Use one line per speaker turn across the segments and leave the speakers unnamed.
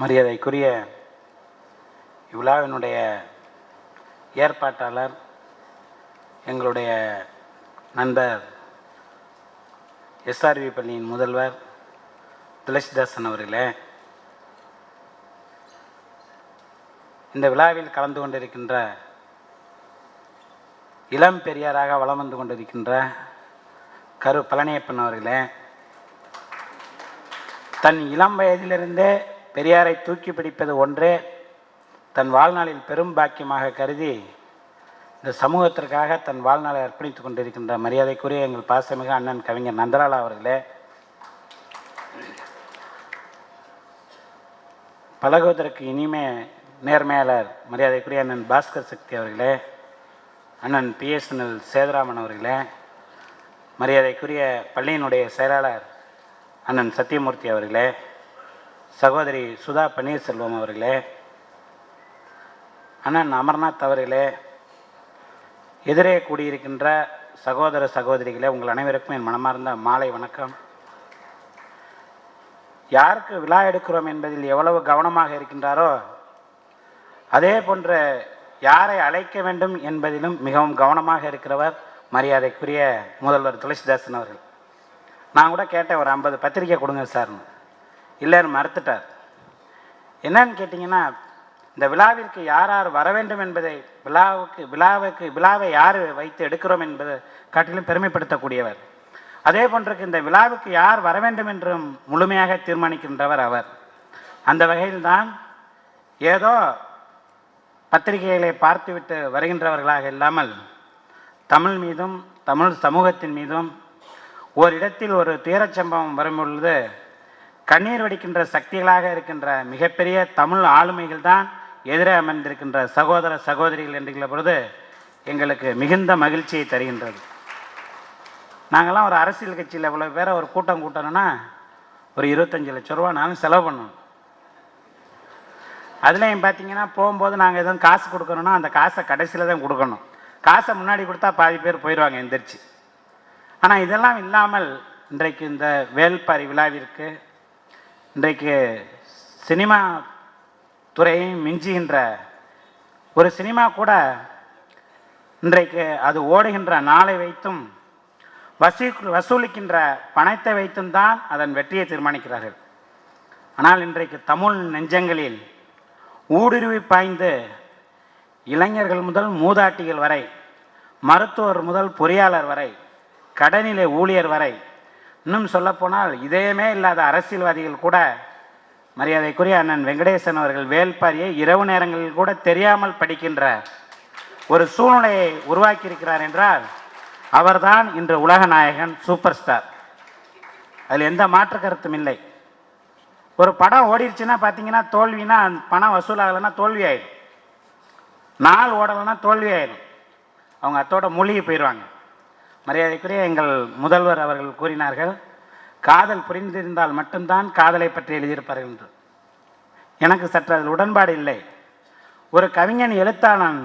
மரியாதைக்குரிய இவ்விழாவினுடைய ஏற்பாட்டாளர் எங்களுடைய நண்பர் எஸ்ஆர்வி பள்ளியின் முதல்வர் துளசிதாசன் அவர்களே இந்த விழாவில் கலந்து கொண்டிருக்கின்ற இளம் பெரியாராக வலம் வந்து கொண்டிருக்கின்ற கரு பழனியப்பன் அவர்களே தன் இளம் வயதிலிருந்தே பெரியாரை தூக்கி பிடிப்பது ஒன்றே தன் வாழ்நாளில் பெரும் பாக்கியமாக கருதி இந்த சமூகத்திற்காக தன் வாழ்நாளை அர்ப்பணித்துக் கொண்டிருக்கின்ற மரியாதைக்குரிய எங்கள் பாசமிகு அண்ணன் கவிஞர் நந்தலாலா அவர்களே. பழகுவதற்கு இனிமே நேர்மையாளர் மரியாதைக்குரிய அண்ணன் பாஸ்கர் சக்தி அவர்களே அண்ணன் பிஎஸ்என்எல் சேதுராமன் அவர்களே மரியாதைக்குரிய பள்ளியினுடைய செயலாளர் அண்ணன் சத்தியமூர்த்தி அவர்களே சகோதரி சுதா பன்னீர்செல்வம் அவர்களே அண்ணன் அமர்நாத் அவர்களே எதிரே கூடியிருக்கின்ற சகோதர சகோதரிகளே உங்கள் அனைவருக்கும் என் மனமார்ந்த மாலை வணக்கம். யாருக்கு விழா எடுக்கிறோம் என்பதில் எவ்வளவு கவனமாக இருக்கின்றாரோ அதே போன்ற யாரை அழைக்க வேண்டும் என்பதிலும் மிகவும் கவனமாக இருக்கிறவர் மரியாதைக்குரிய முதல்வர் துளசிதாசன் அவர்கள். நான் கூட கேட்டேன் ஒரு ஐம்பது பத்திரிக்கை கொடுங்க சார்னு. இல்லைன்னு மறுத்துட்டார். என்னன்னு கேட்டிங்கன்னா இந்த விழாவிற்கு யார் யார் வர வேண்டும் என்பதை விழாவுக்கு விழாவுக்கு விழாவை யார் வைத்து எடுக்கிறோம் என்பதை காட்டிலும் பெருமைப்படுத்தக்கூடியவர். அதே போன்றுக்கு இந்த விழாவுக்கு யார் வர வேண்டும் என்றும் முழுமையாக தீர்மானிக்கின்றவர் அவர். அந்த வகையில்தான் ஏதோ பத்திரிகைகளை பார்த்துவிட்டு வருகின்றவர்களாக இல்லாமல் தமிழ் மீதும் தமிழ் சமூகத்தின் மீதும் ஓரிடத்தில் ஒரு துயரச்சம்பவம் வரும் பொழுது கண்ணீர் வடிக்கின்ற சக்திகளாக இருக்கின்ற மிகப்பெரிய தமிழ் ஆளுமைகள் தான் எதிரே அமர்ந்திருக்கின்ற சகோதர சகோதரிகள் என்கிற பொழுது எங்களுக்கு மிகுந்த மகிழ்ச்சியை தருகின்றது. நாங்கள்லாம் ஒரு அரசியல் கட்சியில் இவ்வளோ பேரை ஒரு கூட்டம் கூட்டணும்னா ஒரு இருபத்தஞ்சி லட்ச ரூபா நானும் செலவு பண்ணணும். அதுலேயும் பார்த்தீங்கன்னா போகும்போது நாங்கள் எதுவும் காசு கொடுக்கணும்னா அந்த காசை கடைசியில் தான் கொடுக்கணும். காசை முன்னாடி கொடுத்தா பாதி பேர் போயிடுவாங்க எந்திரிச்சு. ஆனால் இதெல்லாம் இல்லாமல் இன்றைக்கு இந்த வேல்பாரி விழாவிற்கு இன்றைக்கு சினிமா துறையை மிஞ்சுகின்ற ஒரு சினிமா கூட இன்றைக்கு அது ஓடுகின்ற நாளை வைத்தும் வசூ வசூலிக்கின்ற பணத்தை வைத்தும் தான் அதன் வெற்றியை தீர்மானிக்கிறார்கள். ஆனால் இன்றைக்கு தமிழ் நெஞ்சங்களில் ஊடுருவி பாய்ந்து இளைஞர்கள் முதல் மூதாட்டிகள் வரை மருத்துவர் முதல் பொறியாளர் வரை கடனிலை ஊழியர் வரை இன்னும் சொல்லப்போனால் இதயமே இல்லாத அரசியல்வாதிகள் கூட மரியாதைக்குரிய அண்ணன் வெங்கடேசன் அவர்கள் வேல்பாரியை இரவு நேரங்களில் கூட தெரியாமல் படிக்கின்ற ஒரு சூழ்நிலையை உருவாக்கியிருக்கிறார் என்றால் அவர்தான் இன்று உலக நாயகன் சூப்பர் ஸ்டார். அதில் எந்த மாற்று கருத்தும் இல்லை. ஒரு படம் ஓடிடுச்சுன்னா பார்த்தீங்கன்னா தோல்வினா பணம் வசூலாகலைன்னா தோல்வி ஆயிடும் நாள் ஓடலைன்னா தோல்வி ஆயிடும் அவங்க அத்தோட மூழ்கி போயிடுவாங்க. மரியாதைக்குரிய எங்கள் முதல்வர் அவர்கள் கூறினார்கள் காதல் புரிந்திருந்தால் மட்டும்தான் காதலை பற்றி எழுதியிருப்பார்கள் என்று. எனக்கு சற்று அதில் உடன்பாடு இல்லை. ஒரு கவிஞன் எழுத்தாளன்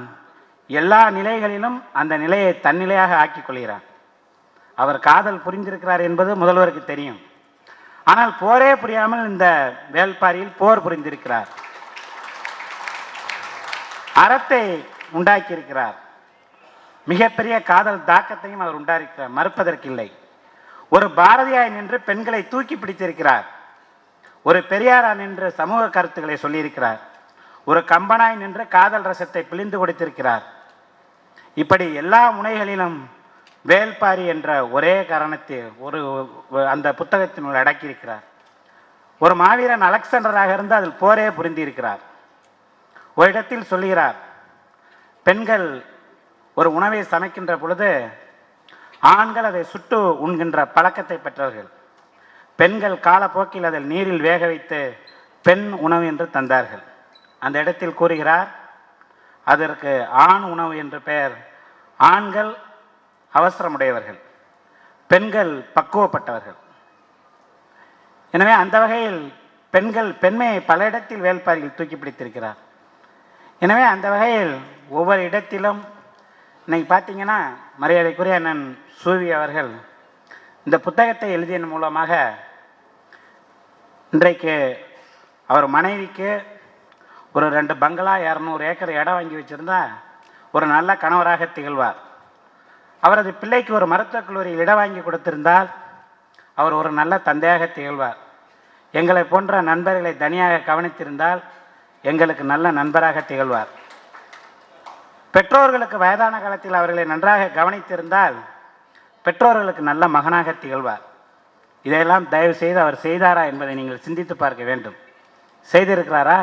எல்லா நிலைகளிலும் அந்த நிலையை தன்னிலையாக ஆக்கிக் கொள்கிறான். அவர் காதல் புரிந்திருக்கிறார் என்பது முதல்வருக்கு தெரியும். ஆனால் போரே புரியாமல் இந்த வேள்பாரியில் போர் புரிந்திருக்கிறார். அறத்தை உண்டாக்கியிருக்கிறார். மிகப்பெரிய காதல் தாக்கத்தையும் அவர் உண்டாயிருக்கிறார் மறுப்பதற்கில்லை. ஒரு பாரதியாய் நின்று பெண்களை தூக்கி பிடித்திருக்கிறார். ஒரு பெரியாரா நின்று சமூக கருத்துக்களை சொல்லியிருக்கிறார். ஒரு கம்பனாய் நின்று காதல் ரசத்தை பிழிந்து கொடுத்திருக்கிறார். இப்படி எல்லா முனைகளிலும் வேல்பாரி என்ற ஒரே காரணத்தை ஒரு அந்த புத்தகத்தினுள் அடக்கியிருக்கிறார். ஒரு மாவீரன் அலெக்சாண்டராக இருந்து அதில் போரே புரிந்திருக்கிறார். ஒரு இடத்தில் சொல்லுகிறார் பெண்கள் ஒரு உணவை சமைக்கின்ற பொழுது ஆண்கள் அதை சுட்டு உண்கின்ற பழக்கத்தை பெற்றவர்கள். பெண்கள் காலப்போக்கில் அதில் நீரில் வேக வைத்து பெண் உணவு என்று தந்தார்கள். அந்த இடத்தில் கூறுகிறார் அதற்கு ஆண் உணவு என்று பெயர் ஆண்கள் அவசரமுடையவர்கள் பெண்கள் பக்குவப்பட்டவர்கள். எனவே அந்த வகையில் பெண்கள் பெண்மையை பல இடத்தில் வேல்பாரியில் தூக்கி பிடித்திருக்கிறார். எனவே அந்த வகையில் ஒவ்வொரு இடத்திலும் இன்னைக்கு பார்த்தீங்கன்னா மரியாதைக்குரிய அண்ணன் சூவி அவர்கள் இந்த புத்தகத்தை எழுதியதன் மூலமாக இன்றைக்கு அவர் மனைவிக்கு ஒரு ரெண்டு பங்களா இரநூறு ஏக்கர் இடம் வாங்கி வச்சுருந்தா ஒரு நல்ல கணவராக திகழ்வார். அவரது பிள்ளைக்கு ஒரு மருத்துவக் கல்லூரியில் இடம் வாங்கி கொடுத்திருந்தால் அவர் ஒரு நல்ல தந்தையாக திகழ்வார். எங்களை போன்ற நண்பர்களை தனியாக கவனித்திருந்தால் எங்களுக்கு நல்ல நண்பராக திகழ்வார். பெற்றோர்களுக்கு வயதான காலத்தில் அவர்களை நன்றாக கவனித்திருந்தால் பெற்றோர்களுக்கு நல்ல மகனாக திகழ்வார். இதையெல்லாம் தயவு செய்து அவர் செய்தாரா என்பதை நீங்கள் சிந்தித்து பார்க்க வேண்டும். செய்திருக்கிறாரா?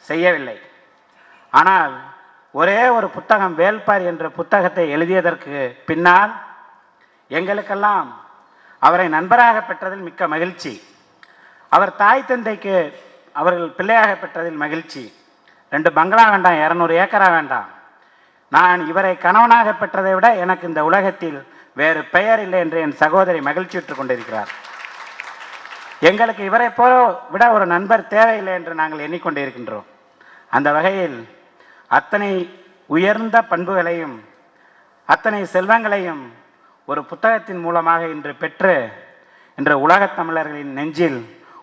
செய்யவில்லை. ஆனால் ஒரே ஒரு புத்தகம் வேல்பார் என்ற புத்தகத்தை எழுதியதற்கு பின்னால் எங்களுக்கெல்லாம் அவரை நண்பராக பெற்றதில் மிக்க மகிழ்ச்சி. அவர் தாய் தந்தைக்கு அவர்கள் பிள்ளையாக பெற்றதில் மகிழ்ச்சி. ரெண்டு பங்களா வேண்டாம் இரநூறு ஏக்கரா வேண்டாம். நான் இவரை கணவனாக பெற்றதை விட எனக்கு இந்த உலகத்தில் வேறு பெயர் இல்லை என்று என் சகோதரி மகிழ்ச்சியுற்றுக் கொண்டிருக்கிறார். எங்களுக்கு இவரை போல விட ஒரு நண்பர் தேவையில்லை என்று நாங்கள் எண்ணிக்கொண்டிருக்கின்றோம். அந்த வகையில் அத்தனை உயர்ந்த பண்புகளையும் அத்தனை செல்வங்களையும் ஒரு புத்தகத்தின் மூலமாக இன்று பெற்று இன்று உலகத் தமிழர்களின் நெஞ்சில்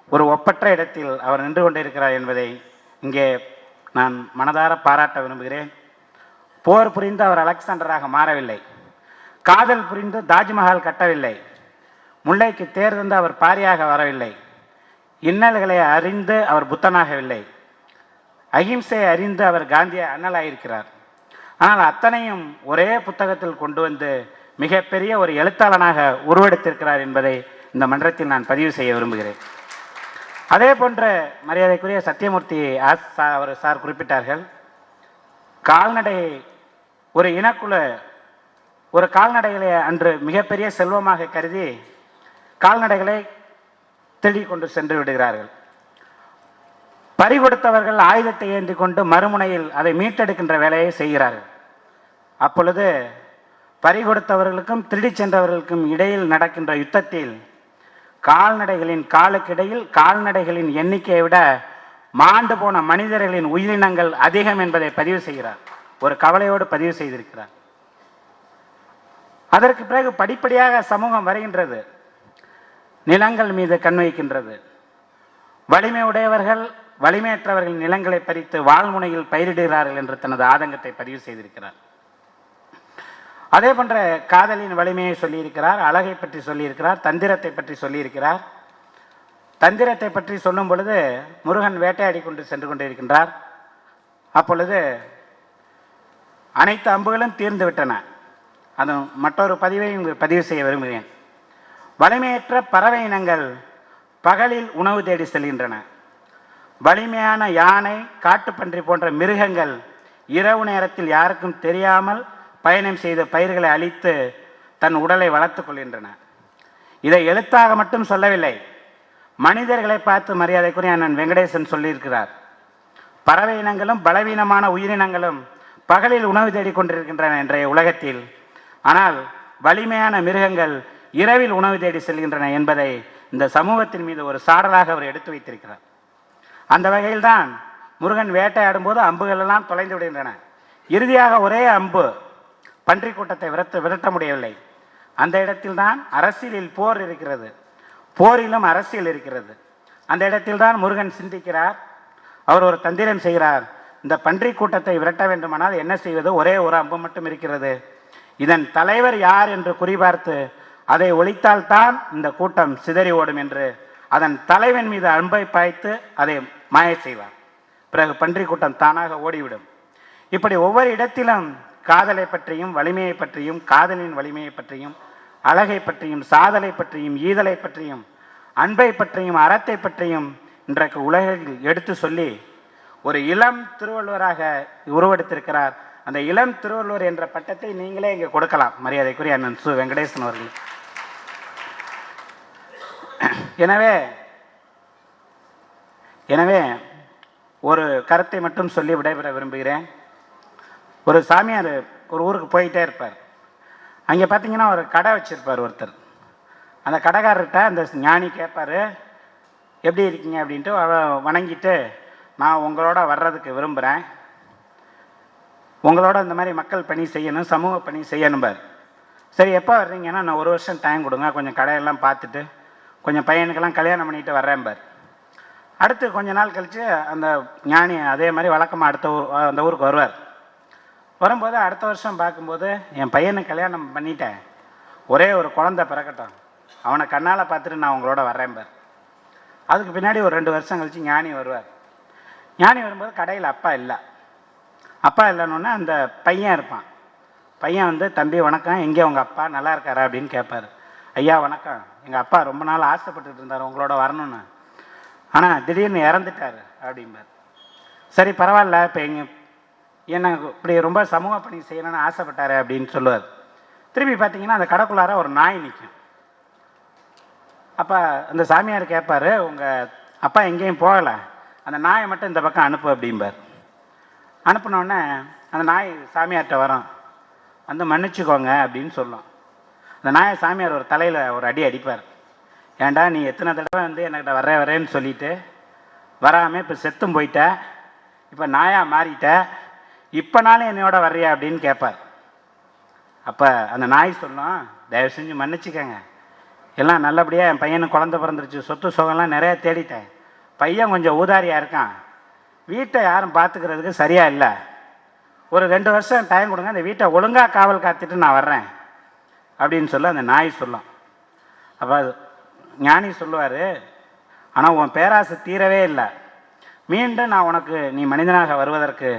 ஒரு ஒப்பற்ற இடத்தில் அவர் நின்று கொண்டிருக்கிறார் என்பதை இங்கே நான் மனதார பாராட்ட விரும்புகிறேன். போர் புரிந்து அவர் அலெக்சாண்டராக மாறவில்லை. காதல் புரிந்து தாஜ்மஹால் கட்டவில்லை. முல்லைக்கு தேர்ந்து அவர் பாரியாக வரவில்லை. இன்னல்களை அறிந்து அவர் புத்தனாகவில்லை. அகிம்சையை அறிந்து அவர் காந்திய அண்ணலாயிருக்கிறார். ஆனால் அத்தனையும் ஒரே புத்தகத்தில் கொண்டு வந்து மிகப்பெரிய ஒரு எழுத்தாளனாக உருவெடுத்திருக்கிறார் என்பதை இந்த மன்றத்தில் நான் பதிவு செய்ய விரும்புகிறேன். அதே போன்ற மரியாதைக்குரிய சத்தியமூர்த்தி ஆஸ் சா- அவர் சார் குறிப்பிட்டார்கள். கால்நடை ஒரு இனக்குழு ஒரு கால்நடைகளை அன்று மிகப்பெரிய செல்வமாக கருதி கால்நடைகளை திருடி கொண்டு சென்று விடுகிறார்கள். பறி கொடுத்தவர்கள் ஆயுதத்தை ஏந்தி கொண்டு மறுமுனையில் அதை மீட்டெடுக்கின்ற வேலையை செய்கிறார்கள். அப்பொழுது பறி கொடுத்தவர்களுக்கும் திருடிச் சென்றவர்களுக்கும் இடையில் நடக்கின்ற யுத்தத்தில் கால்நடைகளின் காலுக்கிடையில் கால்நடைகளின் எண்ணிக்கையை விட மாண்டு போன மனிதர்களின் உயிரினங்கள் அதிகம் என்பதை பதிவு செய்கிறார். ஒரு கவலையோடு பதிவு செய்திருக்கிறார். அதற்கு பிறகு படிப்படியாக சமூகம் வருகின்றது. நிலங்கள் மீது கண் வைக்கின்றது. வலிமை உடையவர்கள் வலிமையற்றவர்கள் நிலங்களை பறித்து வாழ்முனையில் பயிரிடுகிறார்கள் என்று தனது ஆதங்கத்தை பதிவு செய்திருக்கிறார். அதே போன்ற காதலின் வலிமையை சொல்லியிருக்கிறார் அழகை பற்றி சொல்லியிருக்கிறார் தந்திரத்தை பற்றி சொல்லியிருக்கிறார். தந்திரத்தை பற்றி சொல்லும் பொழுது முருகன் வேட்டையாடி கொண்டு சென்று கொண்டிருக்கின்றார். அப்பொழுது அனைத்து அம்புகளும் தீர்ந்து விட்டன. அது மற்றொரு பதிவை பதிவு செய்ய விரும்புகிறேன். வலிமையற்ற பறவை இனங்கள் பகலில் உணவு தேடி செல்கின்றன. வலிமையான யானை காட்டுப்பன்றி போன்ற மிருகங்கள் இரவு நேரத்தில் யாருக்கும் தெரியாமல் பயணம் செய்த பயிர்களை அழித்து தன் உடலை வளர்த்துக் கொள்கின்றன. இதை எழுத்தாக மட்டும் சொல்லவில்லை. மனிதர்களை பார்த்து மரியாதைக்குரிய அண்ணன் வெங்கடேசன் சொல்லியிருக்கிறார். பறவை இனங்களும் பலவீனமான உயிரினங்களும் பகலில் உணவு தேடிக் கொண்டிருக்கின்றன இன்றைய உலகத்தில். ஆனால் வலிமையான மிருகங்கள் இரவில் உணவு தேடி செல்கின்றன என்பதை இந்த சமூகத்தின் மீது ஒரு சாடலாக அவர் எடுத்து வைத்திருக்கிறார். அந்த வகையில்தான் முருகன் வேட்டையாடும் போது அம்புகள் எல்லாம் தொலைந்து விடுகின்றன. இறுதியாக ஒரே அம்பு பன்றி கூட்டத்தை விரட்ட விரட்ட முடியவில்லை. அந்த இடத்தில்தான் அரசியலில் போர் இருக்கிறது. போரிலும் அரசியல் இருக்கிறது. அந்த இடத்தில்தான் முருகன் சிந்திக்கிறார். அவர் ஒரு தந்திரம் செய்கிறார். இந்த பன்றி கூட்டத்தை விரட்ட வேண்டுமானால் என்ன செய்வது? ஒரே ஒரு அம்பு மட்டும் இருக்கிறது. இதன் தலைவர் யார் என்று குறிபார்த்து அதை ஒழித்தால்தான் இந்த கூட்டம் சிதறி ஓடும் என்று அதன் தலைவன் மீது அன்பை பாய்த்து அதை மாய செய்வார். பிறகு பன்றி கூட்டம் தானாக ஓடிவிடும். இப்படி ஒவ்வொரு இடத்திலும் காதலை பற்றியும் வலிமையை பற்றியும் காதலின் வலிமையை பற்றியும் அழகை பற்றியும் சாதலை பற்றியும் ஈதலை பற்றியும் அன்பை பற்றியும் அறத்தை பற்றியும் இன்றைக்கு உலகில் எடுத்து சொல்லி ஒரு இளம் திருவள்ளுவராக உருவெடுத்திருக்கிறார். அந்த இளம் திருவள்ளுவர் என்ற பட்டத்தை நீங்களே இங்கே கொடுக்கலாம். மரியாதைக்குரிய அண்ணன் சு. வெங்கடேசன் அவர்கள். எனவே எனவே ஒரு கருத்தை மட்டும் சொல்லி விடைபெற விரும்புகிறேன். ஒரு சாமியார் ஒரு ஊருக்கு போயிட்டே இருப்பார். அங்கே பார்த்தீங்கன்னா ஒரு கடை வச்சுருப்பார் ஒருத்தர். அந்த கடைக்காரர்கிட்ட அந்த ஞானி கேட்பார் எப்படி இருக்கீங்க? அப்படின்ட்டு வணங்கிட்டு நான் உங்களோட வர்றதுக்கு விரும்புகிறேன் உங்களோட இந்த மாதிரி மக்கள் பணி செய்யணும் சமூக பணி செய்யணும்பார். சரி எப்போ வர்றீங்கன்னா நான் ஒரு வருஷம் டைம் கொடுங்க கொஞ்சம் கடையெல்லாம் பார்த்துட்டு கொஞ்சம் பையனுக்கெல்லாம் கல்யாணம் பண்ணிட்டு வர்றேன்பார். அடுத்து கொஞ்ச நாள் கழித்து அந்த ஞானி அதே மாதிரி வழக்கமாக அடுத்த ஊர் அந்த ஊருக்கு வருவார். வரும்போது அடுத்த வருஷம் பார்க்கும்போது என் பையனை கல்யாணம் பண்ணிட்டேன். ஒரே ஒரு குழந்தை பிறக்கட்டும். அவனை கண்ணால் பார்த்துட்டு நான் உங்களோட வர்றேன் பார். அதுக்கு பின்னாடி ஒரு ரெண்டு வருஷம் கழித்து ஞானி வருவார். ஞானி வரும்போது கடையில் அப்பா இல்லை. அப்பா இல்லைன்னொன்னே அந்த பையன் இருப்பான். பையன் வந்து தம்பி வணக்கம். எங்கே உங்கள் அப்பா? நல்லா இருக்காரா? அப்படின்னு கேட்பார். ஐயா வணக்கம். எங்கள் அப்பா ரொம்ப நாள் ஆசைப்பட்டுட்டு இருந்தார் உங்களோட வரணும்னு. ஆனால் திடீர்னு இறந்துட்டாரு. அப்படிம்பார். சரி பரவாயில்ல. இப்போ எங்கள் என்னை இப்படி ரொம்ப சமூக பணி செய்யணும்னு ஆசைப்பட்டார் அப்படின்னு சொல்லுவார். திரும்பி பார்த்தீங்கன்னா அந்த கடைக்குள்ளார ஒரு நாய் நிற்கும் அப்போ அந்த சாமியார் கேட்பார் உங்கள் அப்பா எங்கேயும் போகலை. அந்த நாயை மட்டும் இந்த பக்கம் அனுப்பு அப்படிம்பார். அனுப்பினோடனே அந்த நாய் சாமியார்கிட்ட வரும். வந்து மன்னிச்சுக்கோங்க அப்படின்னு சொல்லும். அந்த நாயை சாமியார் ஒரு தலையில் ஒரு அடி அடிப்பார். ஏண்டா நீ எத்தனை தடவை வந்து என்கிட்ட வரேன் வரேன்னு சொல்லிட்டு வராமல் இப்போ செத்தும் போயிட்ட. இப்போ நாயாக மாறிட்ட. இப்போனாலும் என்னையோட வர்றியா அப்படின்னு கேட்பார் அப்போ அந்த நாய் சொல்லும் தயவு செஞ்சு மன்னிச்சிக்கங்க. எல்லாம் நல்லபடியாக என் பையனுக்கு குழந்தை பிறந்துருச்சு. சொத்து சுகம்லாம் நிறையா தேடிட்டேன். பையன் கொஞ்சம் ஊதாரியாக இருக்கான். வீட்டை யாரும் பார்த்துக்கிறதுக்கு சரியாக இல்லை. ஒரு ரெண்டு வருஷம் டைம் கொடுங்க. அந்த வீட்டை ஒழுங்காக காவல் காத்துட்டு நான் வர்றேன். அப்படின்னு சொல்ல அந்த நாய் சொல்லும். அப்போ அது ஞானி சொல்லுவார் ஆனால் உன் பேராசை தீரவே இல்லை. மீண்டும் நான் உனக்கு நீ மனிதனாக வருவதற்கு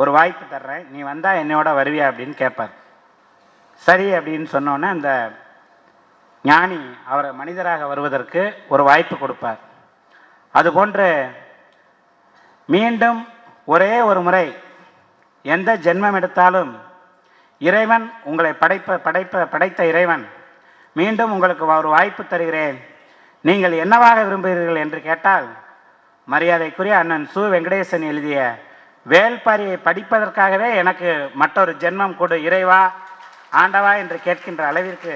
ஒரு வாய்ப்பு தர்றேன். நீ வந்தால் என்னையோட வருவியா அப்படின்னு கேட்பார் சரி அப்படின்னு சொன்னோன்னே அந்த ஞானி அவரை மனிதராக வருவதற்கு ஒரு வாய்ப்பு கொடுப்பார். அதுபோன்று மீண்டும் ஒரே ஒரு முறை எந்த ஜென்மம் எடுத்தாலும் இறைவன் உங்களை படைப்ப படைப்ப படைத்த இறைவன் மீண்டும் உங்களுக்கு ஒரு வாய்ப்பு தருகிறேன். நீங்கள் என்னவாக விரும்புகிறீர்கள் என்று கேட்டால் மரியாதைக்குரிய அண்ணன் சு வெங்கடேசன் எழுதிய வேல்பாரியை படிப்பதற்காகவே எனக்கு மற்றொரு ஜென்மம் கொடு இறைவா ஆண்டவா என்று கேட்கின்ற அளவிற்கு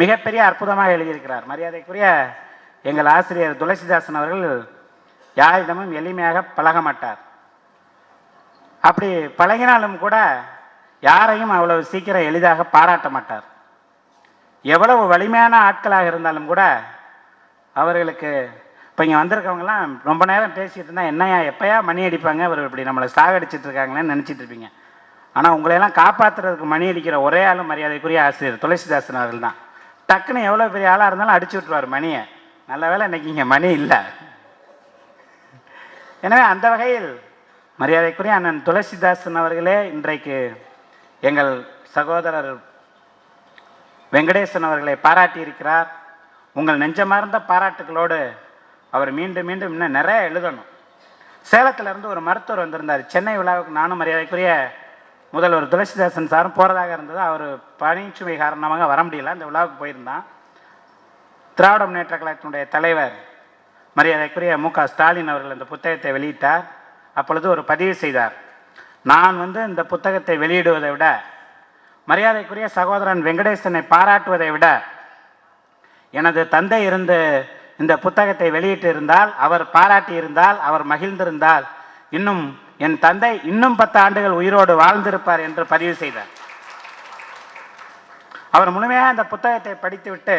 மிகப்பெரிய அற்புதமாக எழுதியிருக்கிறார். மரியாதைக்குரிய எங்கள் ஆசிரியர் துளசிதாசன் அவர்கள் யாரிடமும் எளிமையாக பழக மாட்டார். அப்படி பழகினாலும் கூட யாரையும் அவ்வளவு சீக்கிரம் எளிதாக பாராட்ட மாட்டார். எவ்வளவு வலிமையான ஆட்களாக இருந்தாலும் கூட அவர்களுக்கு இப்போ இங்கே வந்திருக்கவங்கலாம் ரொம்ப நேரம் பேசிட்டு இருந்தால் என்னையா எப்போயா மணி அடிப்பாங்க? அவர் இப்படி நம்மளை சாகடிச்சிட்டு இருக்காங்களேன்னு நினச்சிட்டு இருப்பீங்க. ஆனால் உங்களையெல்லாம் காப்பாற்றுறதுக்கு மணி அடிக்கிற ஒரே ஆளும் மரியாதைக்குரிய ஆசிரியர் துளசிதாசன் அவர்கள் தான். டக்குன்னு எவ்வளோ பெரிய ஆளாக இருந்தாலும் அடிச்சு விட்ருவார் மணியை. நல்ல வேளை இன்றைக்கி இங்கே மணி இல்லை. எனவே அந்த வகையில் மரியாதைக்குரிய அண்ணன் துளசிதாசன் அவர்களே இன்றைக்கு எங்கள் சகோதரர் வெங்கடேசன் அவர்களை பாராட்டி இருக்கிறார் உங்கள் நெஞ்சமார்ந்த பாராட்டுகளோடு அவர் மீண்டும் மீண்டும் இன்னும் நிறைய எழுதணும். சேலத்திலேருந்து ஒரு மருத்துவர் வந்திருந்தார். சென்னை விழாவுக்கு நானும் மரியாதைக்குரிய முதல்வர் துளசிதாசன் சாரும் போகிறதாக இருந்தது. அவர் பணிச்சுமை காரணமாக வர முடியல. அந்த விழாவுக்கு போயிருந்தான். திராவிட முன்னேற்ற கழகத்தினுடைய தலைவர் மரியாதைக்குரிய மு க ஸ்டாலின் அவர்கள் இந்த புத்தகத்தை வெளியிட்டார். அப்பொழுது ஒரு பதிவு செய்தார். நான் வந்து இந்த புத்தகத்தை வெளியிடுவதை விட மரியாதைக்குரிய சகோதரன் வெங்கடேசனை பாராட்டுவதை விட எனது தந்தை இருந்து இந்த புத்தகத்தை வெளியிட்டு இருந்தால் அவர் பாராட்டியிருந்தால் அவர் மகிழ்ந்திருந்தால் இன்னும் என் தந்தை இன்னும் பத்து ஆண்டுகள் உயிரோடு வாழ்ந்திருப்பார் என்று பதிவு செய்தார். அவர் முழுமையாக அந்த புத்தகத்தை படித்துவிட்டு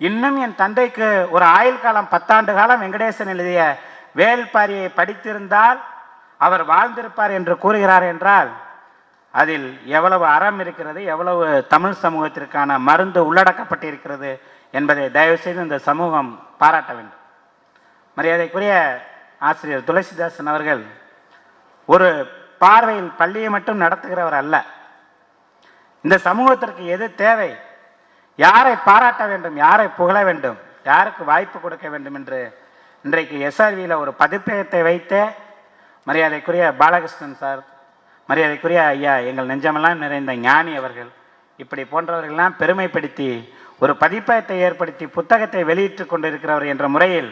இன்னும் என் தந்தைக்கு ஒரு ஆயுள் காலம் பத்தாண்டு காலம் வெங்கடேசன் எழுதிய வேல்பாரியை படித்திருந்தால் அவர் வாழ்ந்திருப்பார் என்று கூறுகிறார் என்றால் அதில் எவ்வளவு அறம் இருக்கிறது எவ்வளவு தமிழ் சமூகத்திற்கான மருந்து உள்ளடக்கப்பட்டிருக்கிறது என்பதை தயவுசெய்து இந்த சமூகம் பாராட்ட வேண்டும். மரியாதைக்குரிய ஆசிரியர் துளசிதாசன் அவர்கள் ஒரு பார்வையில் பள்ளியை மட்டும் நடத்துகிறவர் அல்ல. இந்த சமூகத்திற்கு எது தேவை? யாரை பாராட்ட வேண்டும்? யாரை புகழ வேண்டும்? யாருக்கு வாய்ப்பு கொடுக்க வேண்டும் என்று இன்றைக்கு எஸ்ஆர்வியில் ஒரு பதிப்பகத்தை வைத்தே மரியாதைக்குரிய பாலகிருஷ்ணன் சார் மரியாதைக்குரிய ஐயா எங்கள் நெஞ்சமெல்லாம் நிறைந்த ஞானி அவர்கள் இப்படி போன்றவர்கள்லாம் பெருமைப்படுத்தி ஒரு பதிப்பகத்தை ஏற்படுத்தி புத்தகத்தை வெளியிட்டு கொண்டிருக்கிறவர் என்ற முறையில்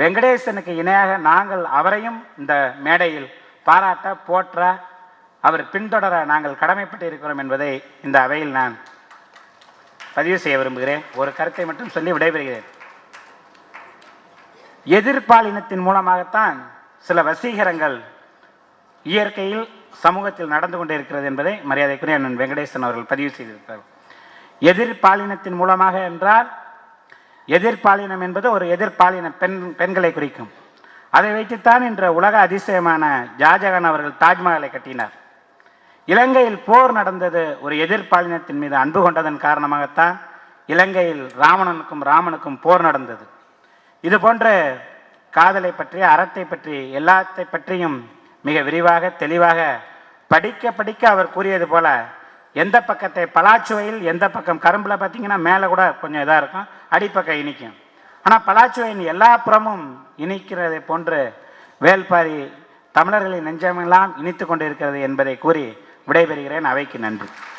வெங்கடேசனுக்கு இணையாக நாங்கள் அவரையும் இந்த மேடையில் பாராட்ட போற்ற அவர் பின்தொடர நாங்கள் கடமைப்பட்டு இருக்கிறோம் என்பதை இந்த அவையில் நான் பதிவு செய்ய விரும்புகிறேன். ஒரு கருத்தை மட்டும் சொல்லி விடைபெறுகிறேன். எதிர்பாலினத்தின் மூலமாகத்தான் சில வசீகரங்கள் இயற்கையில் சமூகத்தில் நடந்து கொண்டிருக்கிறது என்பதை மரியாதைக்குரிய அண்ணன் வெங்கடேசன் அவர்கள் பதிவு செய்திருக்கிறார். எதிர்பாலினத்தின் மூலமாக என்றால் எதிர்பாலினம் என்பது ஒரு எதிர்பாலின பெண் பெண்களை குறிக்கும். அதை வைத்துத்தான் இன்று உலக அதிசயமான ஜாஜகான் அவர்கள் தாஜ்மஹாலை கட்டினார். இலங்கையில் போர் நடந்தது ஒரு எதிர்பாலினத்தின் மீது அன்பு கொண்டதன் காரணமாகத்தான் இலங்கையில் ராவணனுக்கும் ராமனுக்கும் போர் நடந்தது. இது போன்ற காதலை பற்றி அறத்தை பற்றி எல்லாத்தை பற்றியும் மிக விரிவாக தெளிவாக படிக்க படிக்க அவர் கூறியது போல எந்த பக்கத்தை பலாச்சுவையில் எந்த பக்கம் கரும்பில் பார்த்தீங்கன்னா மேலே கூட கொஞ்சம் இதாக இருக்கும். அடிப்பக்கம் இனிக்கும். ஆனால் பலாச்சுவையின் எல்லா புறமும் இனிக்கிறதை போன்று வேல்பாரி தமிழர்களின் நெஞ்சமெல்லாம் இனித்து கொண்டிருக்கிறது என்பதை கூறி விடைபெறுகிறேன். அவைக்கு நன்றி.